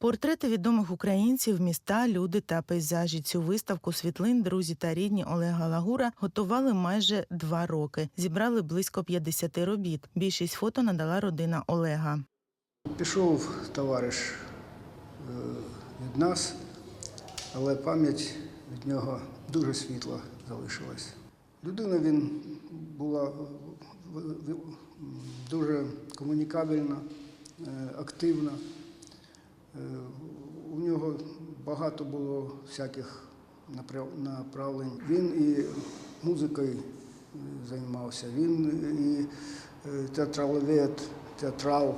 Портрети відомих українців, міста, люди та пейзажі. Цю виставку світлин друзі та рідні Олега Лагура готували майже два роки. Зібрали близько 50 робіт. Більшість фото надала родина Олега. Пішов товариш е, від нас, але пам'ять від нього дуже світла залишилась. Людина він була е, дуже комунікабельна, е, активна. Е, У нього багато було всяких направ- направлень. Він і музикою е, займався, він і е, театраловед, театрал.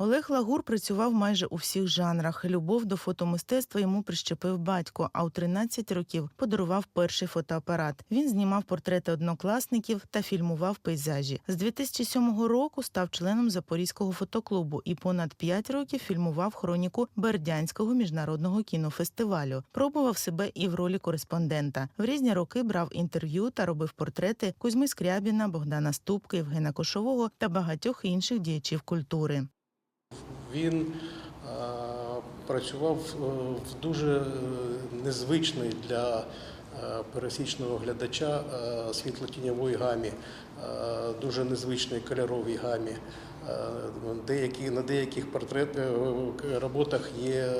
Олег Лагур працював майже у всіх жанрах. Любов до фотомистецтва йому прищепив батько, а у 13 років подарував перший фотоапарат. Він знімав портрети однокласників та фільмував пейзажі. З 2007 року став членом Запорізького фотоклубу і понад 5 років фільмував хроніку Бердянського міжнародного кінофестивалю. Пробував себе і в ролі кореспондента. В різні роки брав інтерв'ю та робив портрети Кузьми Скрябіна, Богдана Ступки, Євгена Кошового та багатьох інших діячів культури. Він е, працював е, в дуже е, незвичний для пересічного глядача світлотіньової гамі, дуже незвичній кольоровій гамі. Деякі, на деяких портрет, роботах є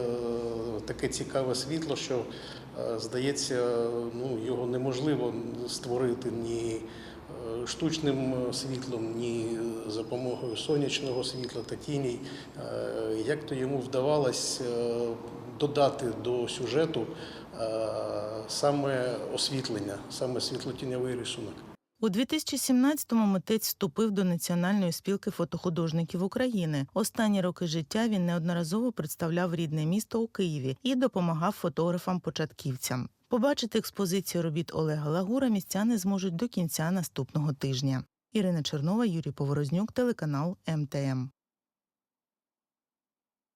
таке цікаве світло, що здається, ну, його неможливо створити ні штучним світлом, ні за допомогою сонячного світла та тіней. Е, Як то йому вдавалось е, додати до сюжету е, саме освітлення, саме світлотіньовий рисунок. У 2017-му митець вступив до Національної спілки фотохудожників України. Останні роки життя він неодноразово представляв рідне місто у Києві і допомагав фотографам-початківцям. Побачити експозицію робіт Олега Лагура містяни зможуть до кінця наступного тижня. Ірина Чернова, Юрій Поворознюк, телеканал МТМ.